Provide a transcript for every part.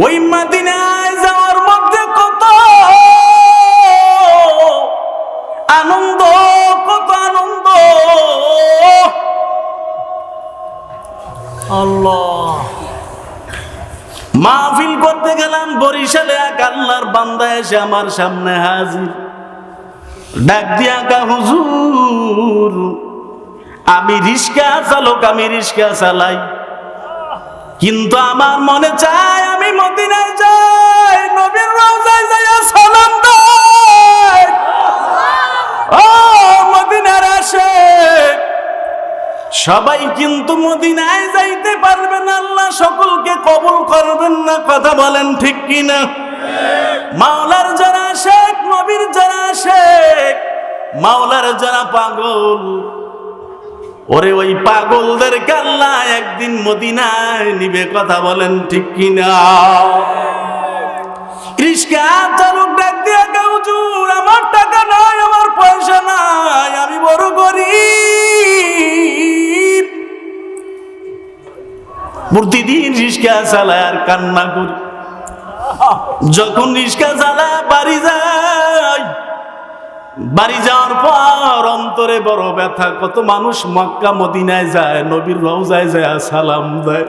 ওই মাদিনায় যাওয়ার মধ্যে কত আনন্দ কত আনন্দ। মাহফিল করতে গেলাম, বরিশালে এক আল্লাহর বান্দা এসে আমার সামনে হাজির। ডাক দিয়া কা, হুজুর, আমি রিস্কা চালক, আমি রিস্কা চালাই। কিন্তু আমার মনে চায় মদিনায় যাই, নবীর যাইয়া সালাম দেই ও মদিনার আসে। সবাই কিন্তু মদিনায় যাইতে পারবেন আল্লাহ সকলকে কবুল করবেন না, কথা বলেন ঠিক কিনা? মাওলার যারা শেখ নবীর যারা শেখ মাওলার যারা পাগল ওরে ওই পাগলদের কাল্লা একদিন মদিনায় নিবে কথা বলেন ঠিক কিনা? রিস্কা চালক ডাক দিয়া আমার টাকা নাই, আমার পয়সা নাই, আমি বড় গরিব। প্রতিদিন রিস্কা চালায় আর কান্না করি। যখন রিস্কা চালায়, বাড়ি যায়। বাড়ি যাওয়ার পর অন্তরে বড় ব্যথা, কত মানুষ মক্কা, মদিনায় যায়, নবীর রওজায় যায়, সালাম দেয়।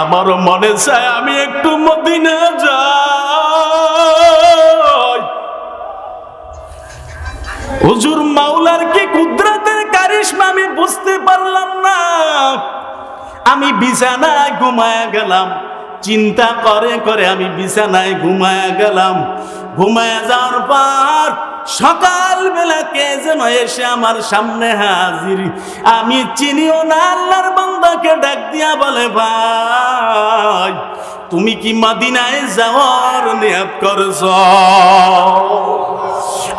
আমারও মনে চায় আমি একটু মদিনা যাই। হুজুর মাওলার কি কুদরতের কারিশমা আমি বুঝতে পারলাম না। আমি বিছানায় ঘুমায় গেলাম, চিন্তা করে করে আমি বিছানায় ঘুমায় গেলাম। ঘুমায় যাওয়ার পর সকাল বেলা কে যেন এসে আমার সামনে হাজির? আমি চিনিও না আল্লাহর বান্দাকে ডাক দিয়া বলে, ভাই, তুমি কি মাদিনায় যাওয়ার নিয়াত করছ?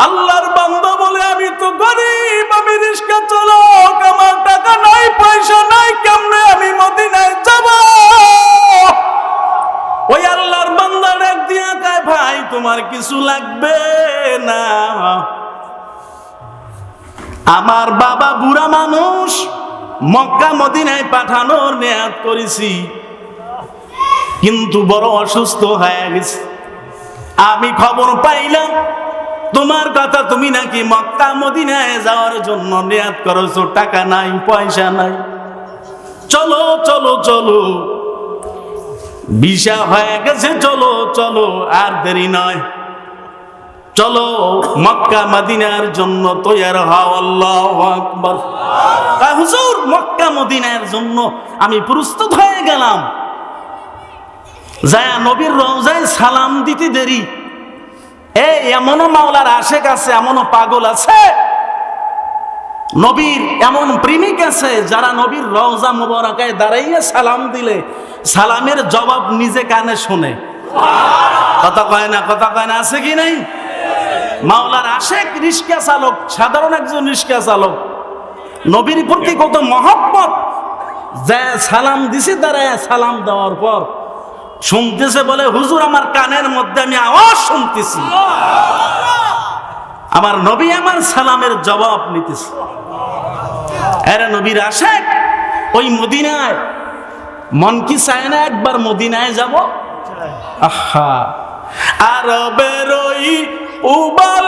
আল্লাহর বান্দা বলে, আমি তো গরিব, আমি রিস্কা চালক আমার টাকা নাই, পয়সা নাই, কেমনে আমি মদিনায় যাব ওই আল্লাহর বান্দা ডাক দিয়া কয় ভাই তোমার কিছু লাগবে না। আমার বাবা বুড়া মানুষ, মক্কা মদিনায় পাঠানোর নেয়াত করেছি। কিন্তু বড় অসুস্থ হয়ে গেছে। আমি খবর পাইলাম, তোমার কথা তুমি নাকি মক্কা মদিনায় যাওয়ার জন্য নেয়াত করেছ, টাকা নাই, পয়সা নাই। চলো চলো চলো। বিশা হয়ে গেছে, চলো চলো, আর দেরি নয়। চলো, মক্কা, মদিনার জন্য তৈয়ার হও, আল্লাহ আকবর। হুজুর, মক্কা, মদিনার জন্য আমি প্রস্তুত হয়ে গেলাম। যায় নবীর রওজায় সালাম দিতে দেরি। এই এমনও মাওলার আশেক আছে, এমনও পাগল আছে। নবীর এমন প্রেমিক আছে যারা নবীর রওজা মুবারকায় দাঁড়াইয়া সালাম দিলে, সালামের জবাব নিজে কানে শোনে। কথা কয় না, কথা কয় না, আছে কি নাই? মাওলার আশেক রিস্কা চালক, সাধারণ একজন রিস্কা চালক। নবীর প্রতি কত মহব্বত যা সালাম দিছে দাঁড়ায় সালাম দেওয়ার পর শুনতেছে বলে, হুজুর, আমার কানের মধ্যে আমি আওয়াজ শুনতেছি। আমার নবী আমার সালামের জবাব নিতেছে। এরা নবীর আশেক, ওই মদিনায় মন কি চায় না একবার মদিনায় যাব। আহা, আরবের ওই উবাল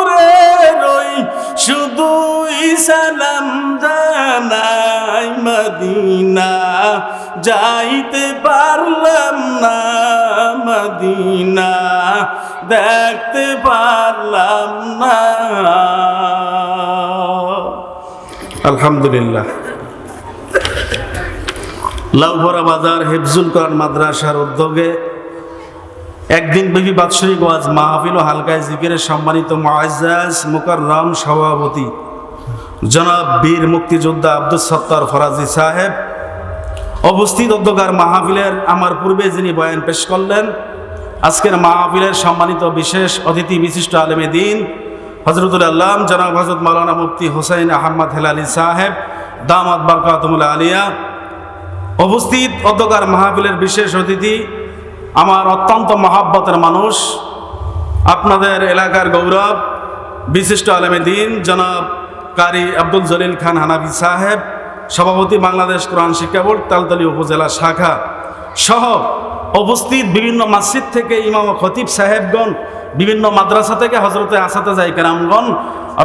রই শুধু সালাম জানাই মদিনা, যাইতে পারলাম না মদিনা, দেখতে পারলাম না। আলহামদুলিল্লাহ। লাউভরা বাজার হেফজুল কোরআন মাদ্রাসার উদ্যোগে একদিন ব্যাপী বাৎসরিক ওয়াজ, মাহফিল ও হালকায় জিকিরের সম্মানিত মুআজ্জাজ, মুকাররম সভাপতি। জনাব বীর মুক্তিযোদ্ধা আব্দুল সত্তার ফরাজি সাহেব অবস্থিত অধ্যকার মাহফিলের আমার পূর্বে যিনি বয়ান পেশ করলেন, আজকের মাহফিলের সম্মানিত বিশেষ অতিথি বিশিষ্ট আলেমে দিন হজরতুল আল্লাম জনাব হজরত মাওলানা মুফতি হোসাইন আহমদ হেলালি সাহেব, দামাত বারকাতুল আলিয়া। অবস্থিত অধ্যকার মাহফিলের বিশেষ অতিথি আমার অত্যন্ত মহাব্বতের মানুষ, আপনাদের এলাকার গৌরব, বিশিষ্ট আলেমে দিন, জনাব কারি আব্দুল জলিল খান হানাফি সাহেব, সভাপতি বাংলাদেশ কোরআন শিক্ষা বোর্ড, তালতলি উপজেলা শাখা সহ উপস্থিত বিভিন্ন মসজিদ থেকে ইমাম খতিব সাহেবগণ, বিভিন্ন মাদ্রাসা থেকে হজরতে আসাতে যায় কেরামগণ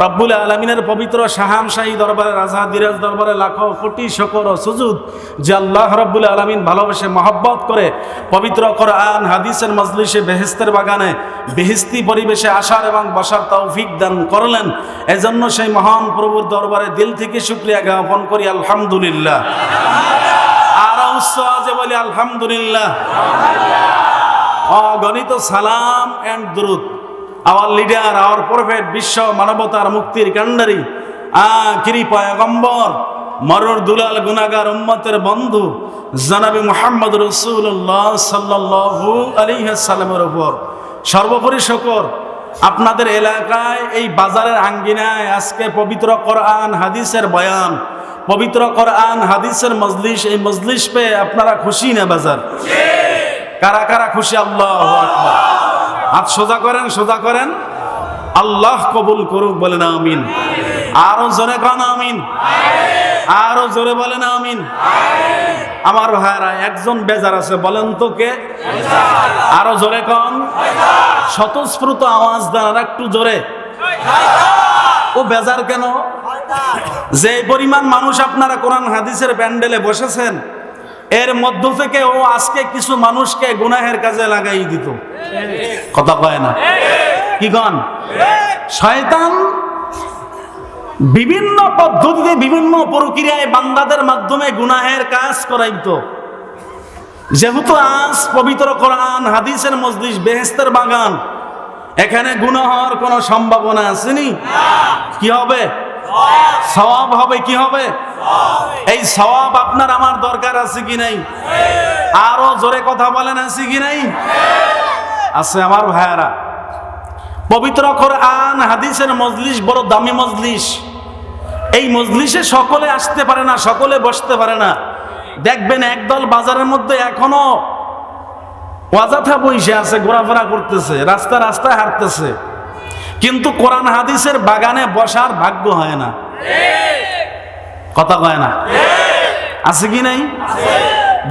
রব্বুল আলমিনের পবিত্র শাহান শাহী দরবারে রাজা, দিরাজ দরবারে লাখো, কোটি শকর ও সুজুদ, যে আল্লাহ রব্বুল আলমিন ভালোবেসে মহব্বত করে পবিত্র কোরআন, হাদিসের মজলিসে বেহেস্তের বাগানে বেহেস্তি পরিবেশে আসার এবং বসার তৌফিক দান করলেন। এজন্য সেই মহান প্রভুর দরবারে দিল থেকে শুক্রিয়া জ্ঞাপন করি, আলহামদুলিল্লাহ। আর আজে বলি, আলহামদুলিল্লাহ। অগণিত সালাম অ্যান্ড দুরুদ। আওয়ার লিডার আওয়ার প্রফেট বিশ্ব মানবতার মুক্তির কান্ডারি আ কিরি পয়গম্বর মরর দুলাল গুনাগার উম্মতের বন্ধু জানাবি মোহাম্মদ রসুল্লাহ সাল্লাহু আলিহাসাল্লামের উপর। সর্বোপরি শকর, আপনাদের এলাকায় এই বাজারের আঙ্গিনায় আজকে পবিত্র কোরআন, হাদিসের বয়ান, পবিত্র কোরআন, হাদিসের মজলিস, এই মজলিস পেয়ে আপনারা খুশি না বাজার? কারা কারা খুশি? আল্লাহ আকবার। হাত সোজা করেন সোজা করেন। আল্লাহ কবুল করুক বলেন আমিন। আরও জোরে কান আমিন। আরও জোরে বলেন আমিন। আমার ভাইরা একজন বেজার আছে, বলেন তো কে? আরও জোরে কন। স্বতঃস্ফূর্ত আওয়াজ দ্বারা একটু জোরে। ও বেজার কেন? যে পরিমাণ মানুষ আপনারা কোরআন, হাদিসের প্যান্ডেলে বসেছেন এর মধ্য থেকে ও আজকে কিছু মানুষকে গুনাহের কাজে লাগাই দিত। কথা কয় না? কি গন শয়তান বিভিন্ন পদ্ধতিতে বিভিন্ন প্রক্রিয়ায় বান্দাদের মাধ্যমে গুনাহের কাজ করাইত। যেহেতু আজ পবিত্র কোরআন, হাদিসের মসজিদ বেহেস্তের বাগান, এখানে গুনাহ হওয়ার কোনো সম্ভাবনা আসেনি? কি হবে? সওয়াব হবে, কি হবে? এই সওয়াব আপনার, আমার দরকার আছে কি নাই? আরও জোরে কথা বলেন, আছে কি নাই? আছে আমার ভাইয়ারা। পবিত্র কোরআন, হাদিসের মজলিস, বড় দামি মজলিস। এই মজলিসে সকলে আসতে পারে না, সকলে বসতে পারে না। দেখবেন একদল বাজারের মধ্যে এখনও অযথা বইসে আছে, ঘোরাফেরা করতেছে রাস্তা রাস্তায় হাঁটতেছে। কিন্তু কোরআন, হাদিসের বাগানে বসার ভাগ্য হয় না। কথা কয় না? আছে কি নাই?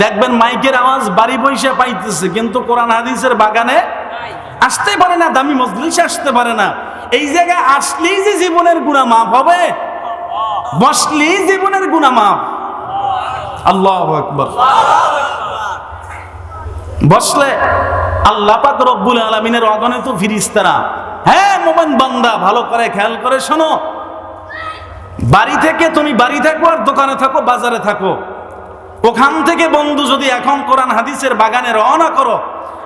দেখবেন মাইকের আওয়াজ বাড়ি বইসে পাইতেছে, কিন্তু কোরআন হাদিসের বাগানে আসতে পারে না, দামি মজলিসে আসতে পারে না। এই জায়গায় আসলেই যে জীবনের গুণা মাফ হবে, বসলেই জীবনের গুণা মাফ। আল্লাহ আকবর। বসলে আল্লাহ পাক রব্বুল আলমিনের অগণিত ফিরিস্তারা। হ্যাঁ মোমেন বান্দা, ভালো করে খেয়াল করে শোনো। বাড়ি থেকে তুমি বাড়ি থাকো আর দোকানে থাকো, বাজারে থাকো। ওখান থেকে বন্ধু যদি এখন কোরআন হাদিসের বাগানে রওনা করো,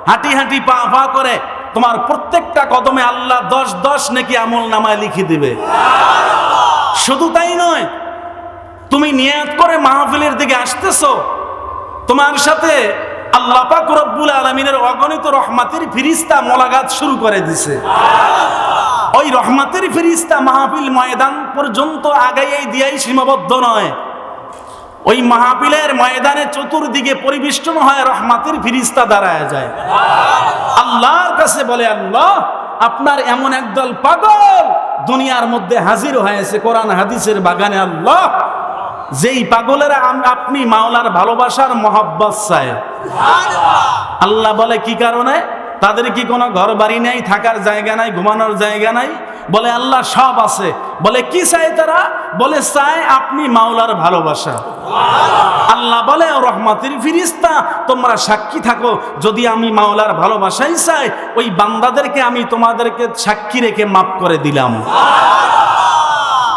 হাঁটি হাঁটি পা পা করে তোমার প্রত্যেকটা কদমে আল্লাহ দশ দশ নাকি আমল নামায় লিখে দিবে। শুধু তাই নয়, তুমি নিয়াত করে মাহফিলের দিকে আসতেছো, তোমার সাথে আল্লাহ পাক রব্বুল আলমিনের অগণিত রহমাতের ফিরিস্তা মোলাগাত শুরু করে দিছে। ওই রহমাতের ফিরিস্তা মাহফিল ময়দান পর্যন্ত আগাইয়াই দিয়াই সীমাবদ্ধ নয়। ওই মাহফিলের ময়দানে চতুর্দিকে পরিবেষ্টন হয় রহমাতের ফিরিস্তা দাঁড়ায় যায়। আল্লাহর কাছে বলে আল্লাহ আপনার এমন একদল পাগল দুনিয়ার মধ্যে হাজির হয়েছে কোরআন হাদিসের বাগানে আল্লাহ যেই পাগলেরা আপনি মাওলার ভালোবাসার মহাব্বাস চায়। আল্লাহ বলে কি কারণে? তাদের কি কোনো ঘর বাড়ি নেই, থাকার জায়গা নাই, ঘুমানোর জায়গা নাই? বলে, আল্লাহ সব আছে। বলে, কি চায় তারা? বলে, চায় আপনি মাওলার ভালোবাসা। আল্লাহ বলে, "ও রহমাতের ফিরিস্তা, তোমরা সাক্ষী থাকো। যদি আমি মাওলার ভালোবাসাই চাই, ওই বান্দাদেরকে আমি তোমাদেরকে সাক্ষী রেখে মাফ করে দিলাম।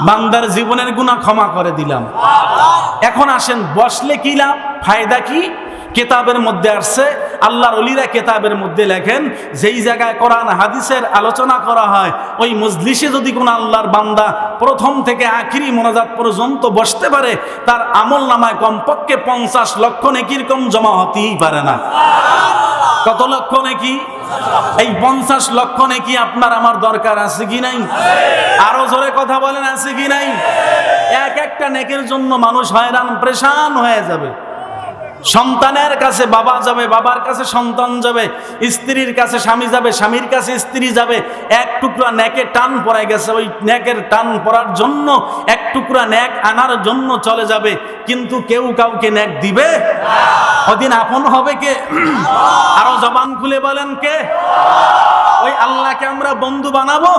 বান্দার জীবনের গুণা ক্ষমা করে দিলাম। এখন আসেন, বসলে কি লাভ? ফায়দা কি? কেতাবের মধ্যে আসছে আল্লাহর অলিরা কেতাবের মধ্যে লেখেন, যেই জায়গায় কোরআন, হাদিসের আলোচনা করা হয়, ওই মজলিসে যদি কোনো আল্লাহর বান্দা প্রথম থেকে আখিরি মোনাজাত পর্যন্ত বসতে পারে, তার আমল নামায় কমপক্ষে পঞ্চাশ লক্ষ নেকির কম জমা হতেই পারে না। কত লক্ষ নাকি? এই পঞ্চাশ লক্ষ নাকি আপনার আমার দরকার আছে কি নাই? আরও জোরে কথা বলেন, আছে কি নাই? এক একটা নেকের জন্য মানুষ হয়রান, প্রেশান হয়ে যাবে। সন্তানের কাছে বাবা যাবে, বাবার কাছে সন্তান যাবে, স্ত্রীর কাছে স্বামী যাবে, স্বামীর কাছে স্ত্রী যাবে, এক টুকরা ন্যাকের টান পড়ে গেছে, ওই ন্যাকের টান পড়ার জন্য এক টুকরা ন্যাক আনার জন্য চলে যাবে, কিন্তু কেউ কাউকে ন্যাক দিবে? ওদিন আপন হবে কে? আরও জবান খুলে বলেন কে? ওই আল্লাহকে আমরা বন্ধু বানাবো?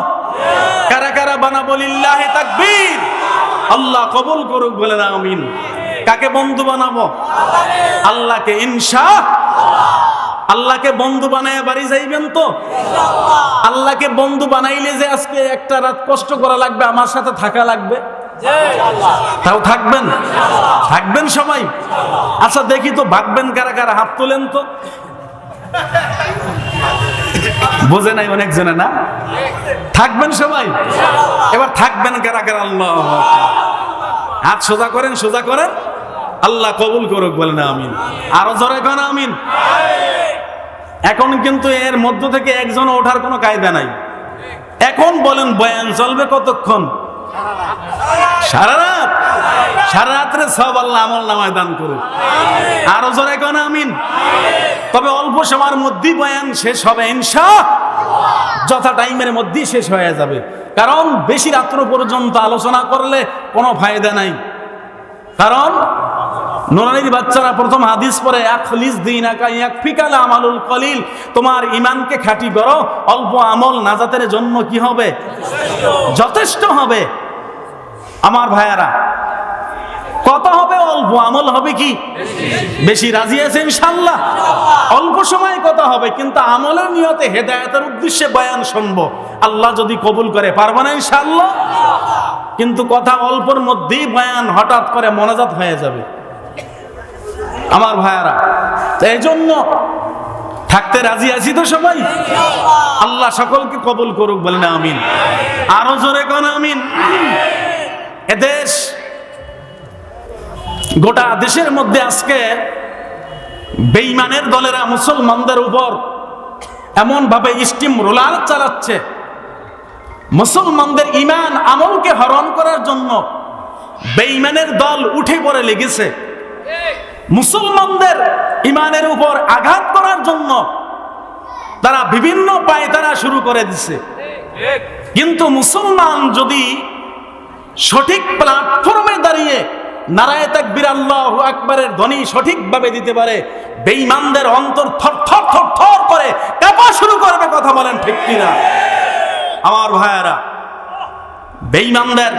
কারা কারা বানাবো? লিল্লাহে তাকবীর। আল্লাহ কবুল করুক, বলেন আমিন। কাকে বন্ধু বানাবো? আল্লাহকে ইনশা আল্লাহকে বন্ধু বানায় বাড়ি যাইবেন তো? আল্লাহকে বন্ধু বানাইলে যে আজকে একটা রাত কষ্ট করা লাগবে, আমার সাথে থাকা লাগবে? তাও থাকবেন? থাকবেন সবাই? আচ্ছা দেখি তো ভাগবেন কারা কারা, হাত তোলেন তো। বোঝে নাই অনেকজনে, না? থাকবেন সবাই? এবার থাকবেন কারা কারা, আল্লাহ হাত সোজা করেন সোজা করেন। আল্লাহ কবুল করুক, বলেন আমিন। আরও জোরে কেন আমিন। এখন কিন্তু এর মধ্য থেকে একজন ওঠার কোনো কায়দা নাই। এখন বলেন, বয়ান চলবে কতক্ষণ? সারা রাত? সারা রাত্রে সব আল্লাহ আমল নামায় দান করুক। আরও জোরে কেন আমিন। তবে অল্প সময়ের মধ্যেই বয়ান শেষ হবে ইনশা যথা টাইমের মধ্যেই শেষ হয়ে যাবে। কারণ বেশি রাত্র পর্যন্ত আলোচনা করলে কোনো ফায়দা নাই। কারণ নোরানির বাচ্চারা প্রথম হাদিস পরে এক খলিস দিন এক ফিকাল আমালুল কলিল। তোমার ইমানকে খাঁটি করো, অল্প আমল নাজাতের জন্য কি হবে? যথেষ্ট হবে। আমার ভাইয়ারা, কত হবে? অল্প আমল হবে কি? বেশি রাজি আছে ইনশাল্লাহ অল্প সময় কত হবে? কিন্তু আমলের নিয়তে হেদায়তের উদ্দেশ্যে বয়ান শুনব। আল্লাহ যদি কবুল করে, পারব না ইনশাল্লাহ কিন্তু কথা অল্পর মধ্যেই বয়ান হঠাৎ করে মনাজাত হয়ে যাবে। আমার ভাইয়ারা এই জন্য থাকতে রাজি আছি তো সবাই? আল্লাহ সকলকে কবল করুক, বলেন আমিন। আরও জোরে কোন আমিন। এদেশ গোটা দেশের মধ্যে আজকে বেইমানের দলেরা মুসলমানদের উপর এমন ভাবে স্টিম রোলার চালাচ্ছে। মুসলমানদের ইমান আমলকে হরণ করার জন্য বেইমানের দল উঠে পড়ে লেগেছে। মুসলমানদের ইমানের উপর আঘাত করার জন্য তারা বিভিন্ন পায়ে তারা শুরু করে দিছে। কিন্তু মুসলমান যদি সঠিক প্ল্যাটফর্মে দাঁড়িয়ে নারায় তাকবির আল্লাহ আকবরের ধ্বনি সঠিকভাবে দিতে পারে, বেঈমানদের অন্তর থর থর থর থর করে কাঁপা শুরু করবে কথা বলেন ঠিক কিনা? আমার ভাইয়েরা, বেঈমানদের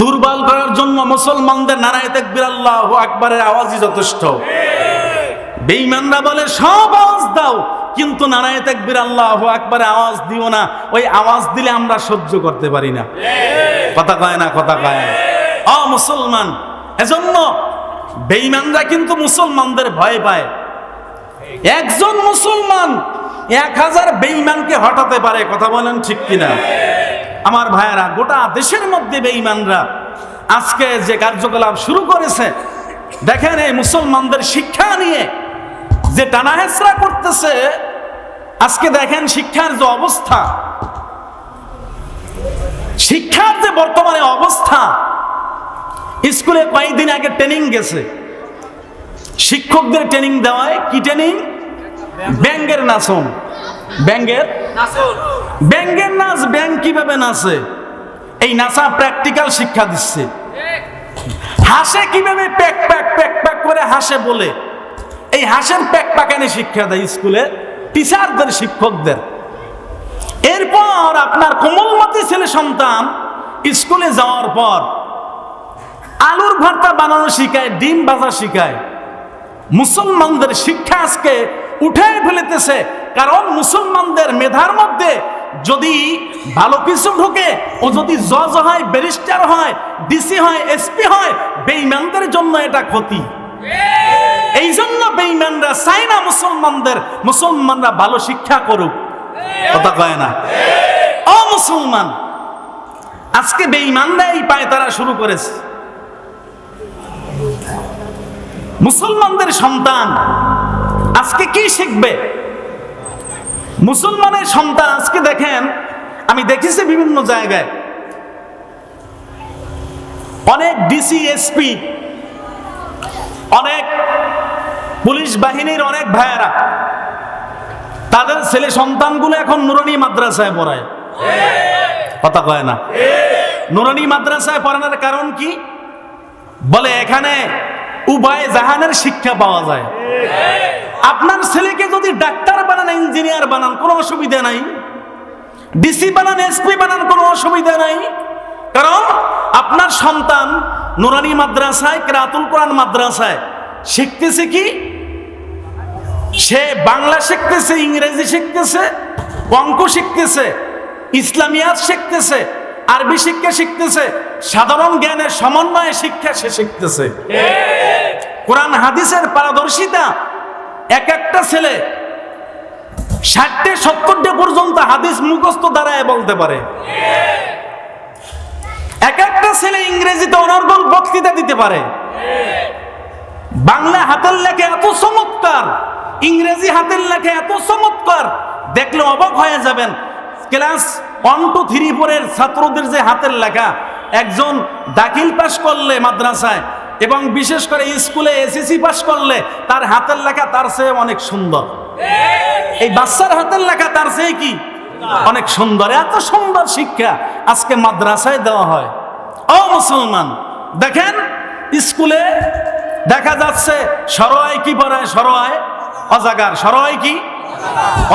দুর্বল করার জন্য মুসলমানদের নারায় তাকবির আল্লাহ আকবরের আওয়াজই যথেষ্ট। বেঈমানরা বলে, সব আওয়াজ দাও, কিন্তু নারায় তাকবির আল্লাহ আকবরে আওয়াজ দিও না। ওই আওয়াজ দিলে আমরা সহ্য করতে পারি না। কথা কয় না, কথা কয় না। অ মুসলমান, এজন্য বেঈমানরা কিন্তু মুসলমানদের ভয় পায়। একজন মুসলমান এক হাজার বেঈমানকে হটাতে পারে, কথা বলেন ঠিক কিনা? আমার ভাইয়েরা, গোটা দেশের মধ্যে বেঈমানরা আজকে যে কার্যকলাপ শুরু করেছে, দেখেন এই মুসলমানদের শিক্ষা নিয়ে যে টানাহেসরা করতেছে, আজকে দেখেন শিক্ষার যে অবস্থা। শিক্ষার যে বর্তমানে অবস্থা, স্কুলে কয়েকদিন আগে ট্রেনিং গেছে। শিক্ষকদের ট্রেনিং দেওয়ায় কি ট্রেনিং? ব্যাঙ্গের নাচন ব্যাঙ্গের? ব্যাঙ্গের নাচ ব্যাঙ্গ কীভাবে নাচে? এই নাচা প্র্যাকটিক্যাল শিক্ষা দিচ্ছে। হাসে কীভাবে প্যাক প্যাক প্যাক প্যাক করে হাসে বলে? এই হাসের প্যাক, প্যাকানি শিক্ষা দেয় স্কুলে টিচারদের শিক্ষকদের। এরপর আপনার কোমলমতি ছেলে সন্তান স্কুলে যাওয়ার পর আলুর ভর্তা বানানো শিখায়, ডিম ভাজা শিখায়। মুসলমানদের শিক্ষা আজকে উঠে ফেলেতেছে, কারণ মুসলমানদের মেধার মধ্যে যদি ভালো কিছু ঢোকে ও যদি জজ হয় ব্যারিস্টার হয় ডিসি হয় এসপি হয় বেইমানদের জন্য এটা ক্ষতি। এই জন্য বেইমানরা চায় না মুসলমানদের মুসলমানরা ভালো শিক্ষা করুক। কথা কয় না? ও মুসলমান আজকে বেইমানরা এই পায় তারা শুরু করেছে। মুসলমানদের সন্তান আজকে কি শিখবে? মুসলমানের সন্তান আজকে দেখেন, আমি দেখেছি বিভিন্ন জায়গায়। অনেক ডিসি এসপি অনেক পুলিশ বাহিনীর অনেক ভাইয়েরা, তাদের ছেলে সন্তানগুলো এখন নুরানি মাদ্রাসায় পড়ায়। কথা কয় না? নুরানি মাদ্রাসায় পড়ানোর কারণ কি? বলে এখানে উভয় জাহানের শিক্ষা পাওয়া যায়। আপনার ছেলেকে যদি ডাক্তার বানান ইঞ্জিনিয়ার বানান কোনো অসুবিধা নাই। ডিসি বানান এসপি বানান কোনো অসুবিধা নাই। কারণ আপনার সন্তান নুরানি মাদ্রাসায় কেরাতুল কোরআন মাদ্রাসায় শিখতেছে কি? সে বাংলা শিখতেছে ইংরেজি শিখতেছে অঙ্ক শিখতেছে ইসলামিয়াত শিখতেছে আরবি শিক্ষা শিখতেছে সাধারণ জ্ঞানের সমন্বয়ে শিক্ষা সে শিখতেছে। কোরআন হাদিসের পারদর্শিতা এক একটা ছেলে ষাটটে সত্তরটে পর্যন্ত হাদিস মুখস্থ দ্বারায় বলতে পারে। এক একটা ছেলে ইংরেজিতে অনর্গল বক্তৃতা দিতে পারে। বাংলা হাতের লেখে এত চমৎকার, ইংরেজি হাতের লেখে এত চমৎকার, দেখলে অবাক হয়ে যাবেন। ক্লাস ওয়ান টু থ্রি ফোরের ছাত্রদের যে হাতের লেখা, একজন দাখিল পাশ করলে মাদ্রাসায় এবং বিশেষ করে স্কুলে এসএসসি পাস করলে তার হাতের লেখা তার চেয়ে অনেক সুন্দর। এই বাচ্চার হাতের লেখা তার চেয়ে কি? অনেক সুন্দর। এত সুন্দর শিক্ষা আজকে মাদ্রাসায় দেওয়া হয়। ও মুসলমান, দেখেন, স্কুলে দেখা যাচ্ছে সরোয় কি পড়ায়? সরোয় অজাগার। সরোয় কি?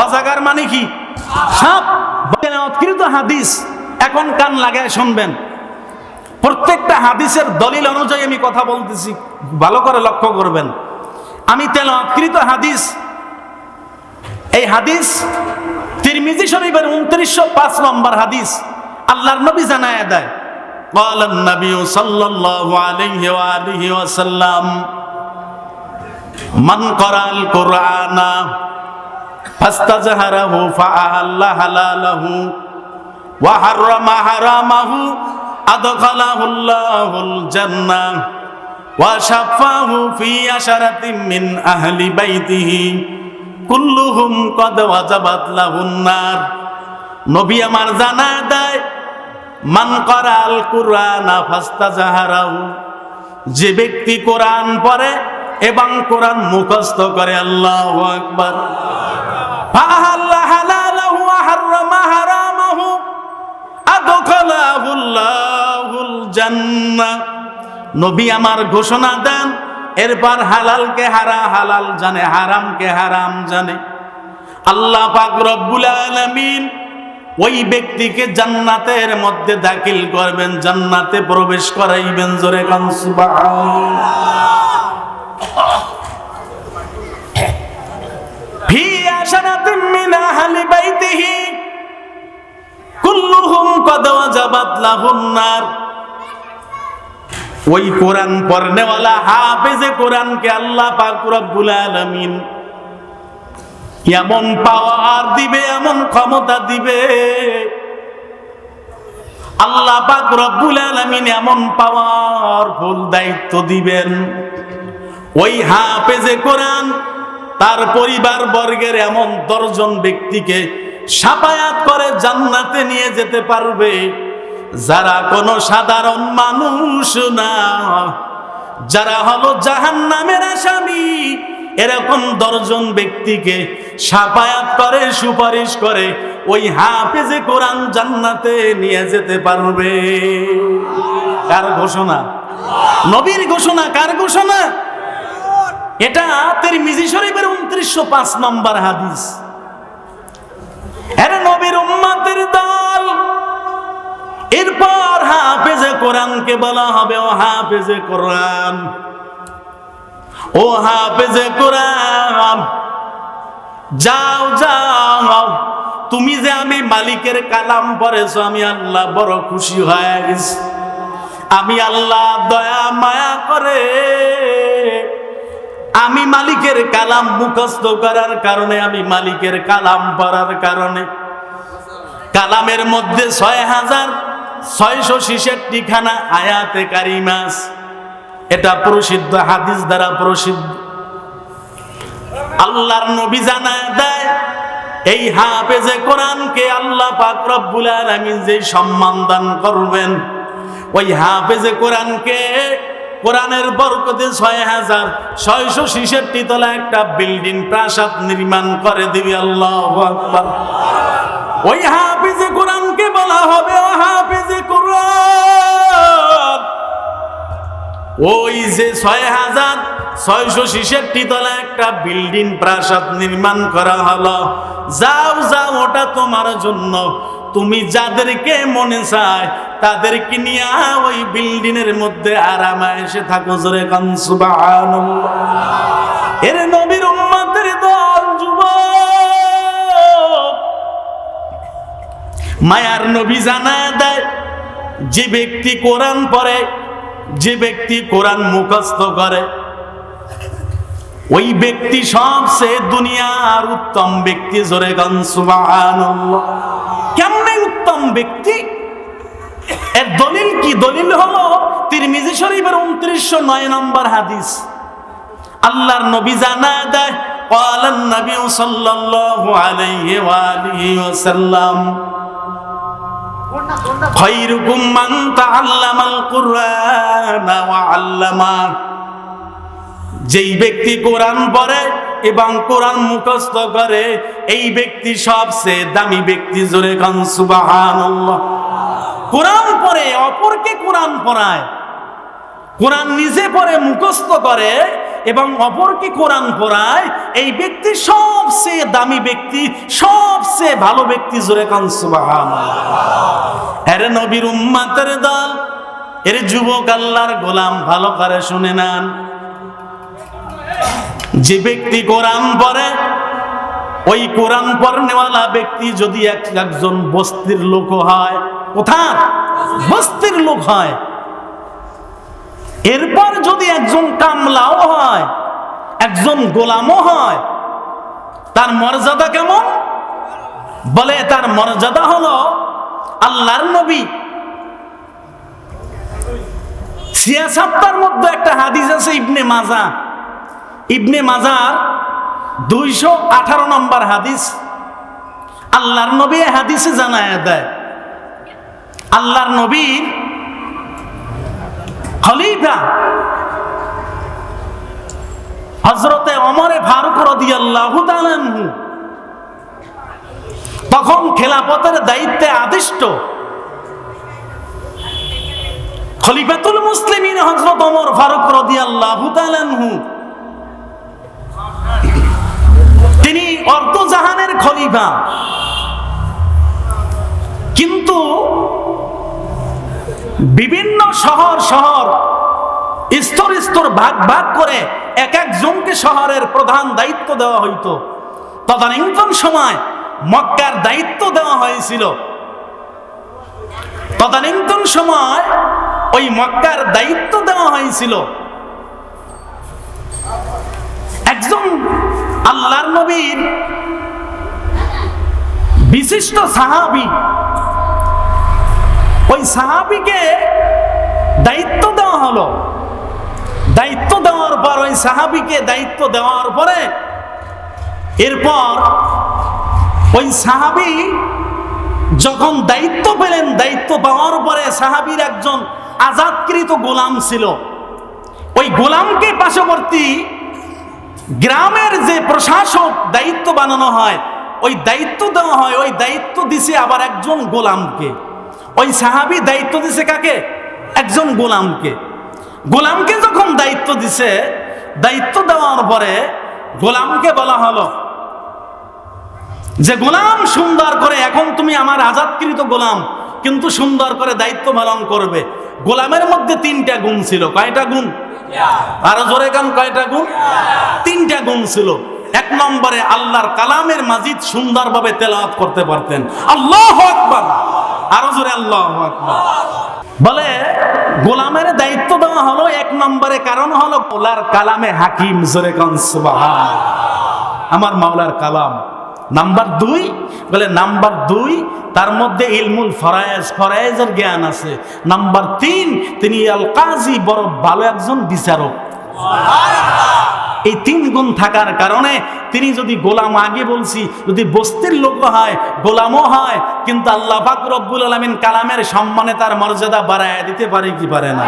অজাগার মানে কি? সাপ। অৎকৃত হাদিস। এখন কান লাগায় শুনবেন। প্রত্যেকটা হাদিসের দলিল অনুযায়ী আমি কথা বলতেছি ভালো করে লক্ষ্য করবেন আমি তেলাওয়াতকৃত হাদিস এই হাদিস তিরমিজি শরীফের উনত্রিশশো পাঁচ নম্বর হাদিস আল্লাহর নবী জানায় দেয় قال النبي صلى الله عليه وآله وسلم من قرأ القرآن فاستزهره فأهل حلاله وحرم حرامه নবী জানা যে ব্যক্তি কোরআন পরে এবং কোরআন মুখস্থ করে আল্লাহ আকবার। আল্লাহ নবী আমার ঘোষণা দেন, এরপর হালালকে হারা, হালাল জানে, হারামকে হারাম জানে। আল্লাহ পাক রব্বুল আলামিন ওই ব্যক্তিকে জান্নাতের মধ্যে দাখিল করবেন, জান্নাতে প্রবেশ করাইবেন, জোরে কান ফি আশারাতিন মিন আহলি বাইতিহি ওই কোরআন কোরআনকে আল্লাহ এমন পাওয়ার দিবে, এমন ক্ষমতা দিবে। আল্লাহ পাক রব্বুল এমন পাওয়ার ফুল দায়িত্ব দিবেন। ওই হাফেজে কোরআন তার পরিবার বর্গের এমন দশজন ব্যক্তিকে সাপায়াত করে জান্নাতে নিয়ে যেতে পারবে। যারা কোনো সাধারণ মানুষ না, যারা হলো জাহান নামের আসামি, এরকম দশজন ব্যক্তিকে সাফায়াত করে, সুপারিশ করে ওই হাফেজে কোরআন জান্নাতে নিয়ে যেতে পারবে। কার ঘোষণা? নবীর ঘোষণা, কার ঘোষণা? এটা তের তিরমিজি শরীফের উনত্রিশশো পাঁচ নম্বর হাদিস। এর নবীর উম্মাতের দল। এরপর হাফেজে কোরআনকে বলা হবে, ও হাফেজে কোরআন, ও হাফেজে কোরআন, যাও যাও। তুমি যে আমি মালিকের কালাম পড়েছো, আমি আল্লাহ বড় খুশি হয়ে গেছি। আমি আল্লাহ দয়া, মায়া করে আমি মালিকের কালাম মুখস্থ করার কারণে, আমি মালিকের কালাম পড়ার কারণে। কালামের মধ্যে ছয় হাজার ছয়শো ছেষট্টি খানা আয়াতে কারিমাস এটা প্রসিদ্ধ, হাদিস দ্বারা প্রসিদ্ধ। আল্লাহর নবী জানায় দেয়, এই হাফেজে কোরআনকে আল্লাহ পাক রব্বুল আলামিন যে সম্মান দান করবেন, ওই হাফেজে কোরআনকে কোরআনের বরকতে ছয় হাজার ছয়শো ছেষট্টি তলা একটা বিল্ডিং প্রাসাদ নির্মাণ করে দিবি আল্লাহ ওই হাফিজে কোরআনকে বলা হবে, ও হাফিজে কোরআন। ওই যে ছয় হাজার ছয়শো ছেষট্টি তলা একটা বিল্ডিং প্রাসাদ নির্মাণ করা হলো। যাও যাও, ওটা তোমার জন্য। তুমি যাদেরকে মনে চায় তাদেরকে নিয়ে ওই বিল্ডিং এর মধ্যে আরামে এসে থাকো, জোরে কান, সুবহানাল্লাহ। এর নবীর উম্মতের দল, যুবক। মায়ার নবী জানায় দেয়, যে ব্যক্তি কোরআন পড়ে, যে ব্যক্তি কোরআন মুখস্থ করে, ওই ব্যক্তি সবচেয়ে দুনিয়ার উত্তম ব্যক্তি, জোরে গান সুবহানাল্লাহ। কেমনে উত্তম ব্যক্তি? এর দলিল কি দলিল হলো তিরমিজি শরীফের উনত্রিশশো নয় নম্বর হাদিস আল্লাহর নবী জানায় দেয় قال النبي صلى الله عليه وآله وسلم خيركم من تعلم القرآن وعلمه যেই ব্যক্তি কোরআন পড়ে এবং কোরআন মুখস্থ করে এই ব্যক্তি সবচেয়ে দামি ব্যক্তি জোরে খান সুবহানাল্লাহ কোরআন পড়ে, অপরকে কোরআন পড়ায়। কোরআন নিজে পড়ে, মুখস্থ করে এবং অপরকে কোরআন পড়ায়। এই ব্যক্তি সবচেয়ে দামি ব্যক্তি, সবচেয়ে ভালো ব্যক্তি জোরে খান সুবহানাল্লাহ। এর নবীর উম্মাতের দল, এর যুবক আল্লাহর গোলাম, ভালো করে শুনে নেন। যে ব্যক্তি কোরআন পড়ে ওই কোরআন পড়নেওয়ালা ব্যক্তি যদি এক একজন বস্তির লোক হয় কোথার বস্তির লোক হয়। এরপর যদি একজন কামলাও হয়, একজন গোলামও হয়, তার মর্যাদা কেমন? বলে তার মর্যাদা হলো আল্লাহর নবী। সিয়াসাত্তার মধ্যে একটা হাদিস আছে ইবনে মাজা। ইবনে মাজার দুইশো আঠারো নম্বর হাদিস। আল্লাহর নবী হাদিসে জানায় দেয়, আল্লাহর নবীর খলিফা হজরতে অমরে ফারুক রদিয়াল্লাহু তাআলাহু তখন খেলাপথের দায়িত্বে আদিষ্ট খলিফাতুল মুসলিমিন হজরত ওমর ফারুক রদিয়াল্লাহু তাআলাহু অর্ধজাহানের খলিফা। কিন্তু বিভিন্ন শহর শহর, স্তর স্তর, ভাগ ভাগ করে এক একজনকে শহরের প্রধান দায়িত্ব দেওয়া হইতো। তদানীন্তন সময় মক্কার দায়িত্ব দেওয়া হয়েছিল। তদানীন্তন সময় ওই মক্কার দায়িত্ব দেওয়া হয়েছিল। আল্লাহর নবীর বিশিষ্ট সাহাবি। ওই সাহাবিকে দায়িত্ব দেওয়া হলো। দায়িত্ব দেওয়ার পর ওই সাহাবিকে দায়িত্ব দেওয়ার পরে এরপর ওই সাহাবি যখন দায়িত্ব পেলেন, দায়িত্ব পাওয়ার পরে সাহাবীর একজন আজাদকৃত গোলাম ছিল। ওই গোলামকে পার্শ্ববর্তী গ্রামের যে প্রশাসক দায়িত্ব বানানো হয়, ওই দায়িত্ব দেওয়া হয়, ওই দায়িত্ব দিছে আবার একজন গোলামকে। ওই সাহাবি দায়িত্ব দিছে কাকে? একজন গোলামকে। গোলামকে যখন দায়িত্ব দিছে, দায়িত্ব দেওয়ার পরে গোলামকে বলা হলো, যে গোলাম, সুন্দর করে, এখন তুমি আমার আজাদকৃত গোলাম, কিন্তু সুন্দর করে দায়িত্ব পালন করবে। গোলামের মধ্যে তিনটা গুণ ছিল। কয়টা গুণ? আরও জোরে গান, কয়টা গুণ? তিনটা গুণ ছিল। এক নম্বরে আল্লাহর কালামের মাজিদ সুন্দরভাবে তেলাওয়াত করতে পারতেন। আল্লাহ আকবার। আরও জোরে আল্লাহ আকবার। বলে, গোলামের দায়িত্ব দেওয়া হলো, এক নম্বরে কারণ হলো গোলার কালামে হাকিম, জোরে গান আমার মাওলার কালাম। নাম্বার দুই, বলে নাম্বার দুই, তার মধ্যে ইলমুল ফরায়েজ, ফরায়েজের জ্ঞান আছে। নাম্বার তিন, তিনি আল কাজী বড় ভালো একজন বিচারক। এই তিন গুণ থাকার কারণে তিনি যদি গোলাম, আগে বলছি, যদি বস্তির লোক হয়, গোলামও হয়, কিন্তু আল্লাহ রব্বুল আলমিন কালামের সম্মানে তার মর্যাদা বাড়ায় দিতে পারে কি পারে না?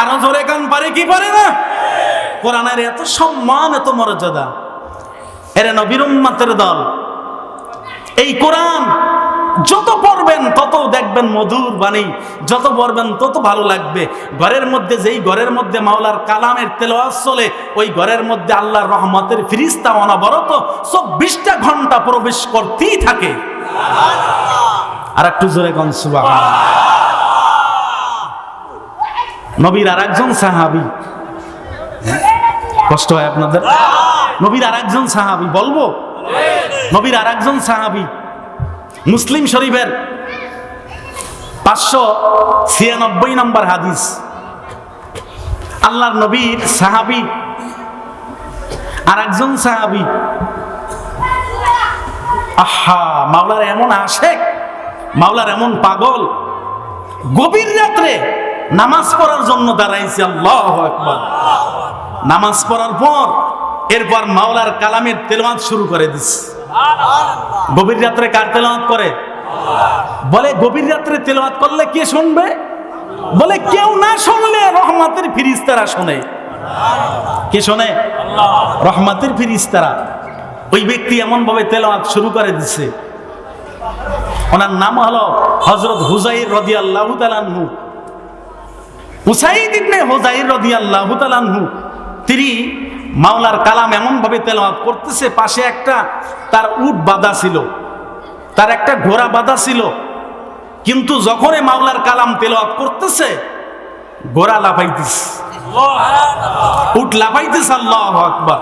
আরও জোরে কান পারে কি পারে না? কোরআনের এত সম্মান, এত মর্যাদা। এরা নবীর উম্মাতের দল। এই কোরআন যত পড়বেন তত দেখবেন মধুর বাণী, যত পড়বেন তত ভালো লাগবে। ঘরের মধ্যে যেই ঘরের মধ্যে মাওলার কালামের তেলাওয়াত চলে, ওই ঘরের মধ্যে আল্লাহর রহমতের ফিরিস্তা অনবরত চব্বিশটা ঘণ্টা প্রবেশ করতেই থাকে। আর একটু জোরে নবীর আর একজন সাহাবি। কষ্ট হয় আপনাদের? নবীর আর একজন সাহাবি, বলব? নবীর আর একজন সাহাবি, মুসলিম শরীফের পাঁচশো ছিয়ানব্বই নম্বর হাদিস। আল্লাহর নবীর সাহাবি আর একজন সাহাবি। আহা, মাওলার এমন আশেক, মাওলার এমন পাগল। গভীর রাত্রে নামাজ পড়ার জন্য দাঁড়াইছে, আল্লাহ একবার নামাজ পড়ার পর এরপর মাওলার কালামের তেলাওয়াত শুরু করে দিচ্ছে গভীর রাত্রে কার তেলাওয়াত করে? বলে গভীর রাত্রে তেলাওয়াত করলে কে শুনবে? বলে কেউ না শুনলে রহমাতের ফিরিস্তারা শোনে। কে শোনে? রহমাতের ফিরিস্তারা। ওই ব্যক্তি এমন ভাবে তেলাওয়াত শুরু করে দিচ্ছে ওনার নাম হলো হজরত হুজাইর রদি আল্লাহ তালানহু উসাইদ ইবনে হুজাইর রদি আল্লাহ তালানহু তিনি মাওলার কালাম এমন ভাবে তেলাওয়াত করতেছে পাশে একটা তার উট বাঁধা ছিল তার একটা ঘোড়া বাঁধা ছিল। কিন্তু যখনই মাওলার কালাম তেলাওয়াত করতেছে ঘোড়া লাফাইতেছে। উট লাফাইতেছে আল্লাহ আকবার।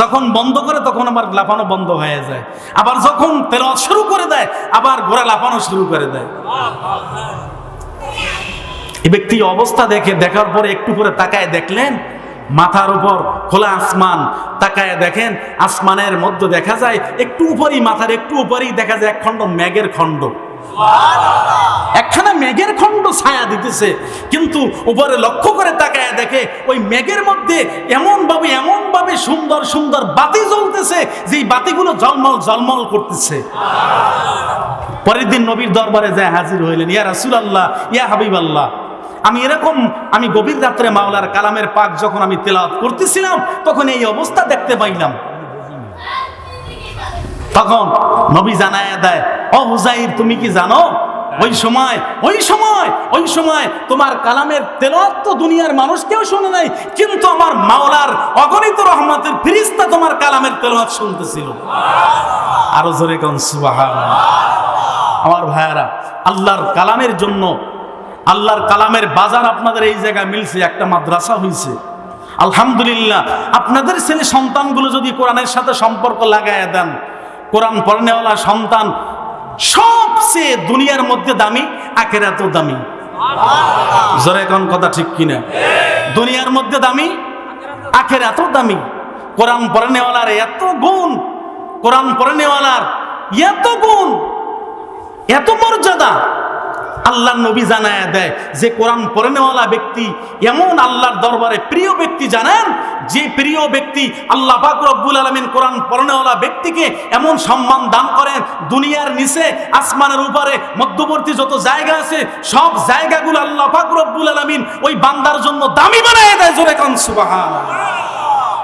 যখন বন্ধ করে তখন আবার লাফানো বন্ধ হয়ে যায়। আবার যখন তেলাওয়াত শুরু করে দেয় আবার ঘোড়া লাফানো শুরু করে দেয়। এই ব্যক্তি অবস্থা দেখে দেখার পরে একটু পরে তাকায় দেখলেন মাথার উপর খোলা আসমান। তাকায় দেখেন আসমানের মধ্যে দেখা যায় একটু উপরই মাথার একটু উপরেই দেখা যায় এক খণ্ড মেঘের খণ্ড। একখানা মেঘের খণ্ড ছায়া দিতেছে। কিন্তু উপরে লক্ষ্য করে তাকায় দেখে ওই মেঘের মধ্যে এমন ভাবে এমন ভাবে সুন্দর সুন্দর বাতি জ্বলতেছে যেই বাতিগুলো জলমল জলমল করতেছে। পরের দিন নবীর দরবারে যায় হাজির হইলেন ইয়া রাসুল আল্লাহ ইয়া হাবিব আল্লাহ আমি এরকম, আমি গভীর রাত্রে মাওলার কালামের পাক যখন আমি তেলাওয়াত করতেছিলাম, তখন এই অবস্থা দেখতে পাইলাম। তখন নবী জানায় দেয়, ও হুজাইর, তুমি কি জানো? ওই সময় ওই সময় ওই সময় তোমার কালামের তেলাওয়াত তো দুনিয়ার মানুষ কেউ শুনে নাই, কিন্তু আমার মাওলার অগণিত রহমতের ফিরিস্তা তোমার কালামের তেলাওয়াত শুনতেছিল। আরও জোরে কোন, সুবহানাল্লাহ। আমার ভাইয়ারা, আল্লাহর কালামের জন্য আল্লাহর কালামের বাজার আপনাদের এই জায়গায় মিলছে, একটা মাদ্রাসা হয়েছে আলহামদুলিল্লাহ, আপনাদের ছেলে সন্তানগুলো যদি কোরআনের সাথে সম্পর্ক লাগাইয়া দেন, কোরআন পড়নেওয়ালা সন্তান সবচেয়ে দুনিয়ার মধ্যে দামি আখের এত দামি। জোরে কোন কথা ঠিক কিনা? দুনিয়ার মধ্যে দামি আখের এত দামি। কোরআন পড়নেওয়ালার এত গুণ, কোরআন পড়নেওয়ালার এত গুণ, এত মর্যাদা। আল্লাহ নবী জানায় দেয়, যে কোরআন পড়নেওয়ালা ব্যক্তি এমন আল্লাহর দরবারে প্রিয় ব্যক্তি জানেন, যে প্রিয় ব্যক্তি আল্লাহ পাক রব্বুল আলমিন কোরআন পড়নেওয়ালা ব্যক্তিকে এমন সম্মান দান করেন, দুনিয়ার নিচে, আসমানের উপরে, মধ্যবর্তী যত জায়গা আছে, সব জায়গাগুলো আল্লাহ পাক রব্বুল আলমিন ওই বান্দার জন্য দামি বানায় দেয়, জোরে কান সুবাহান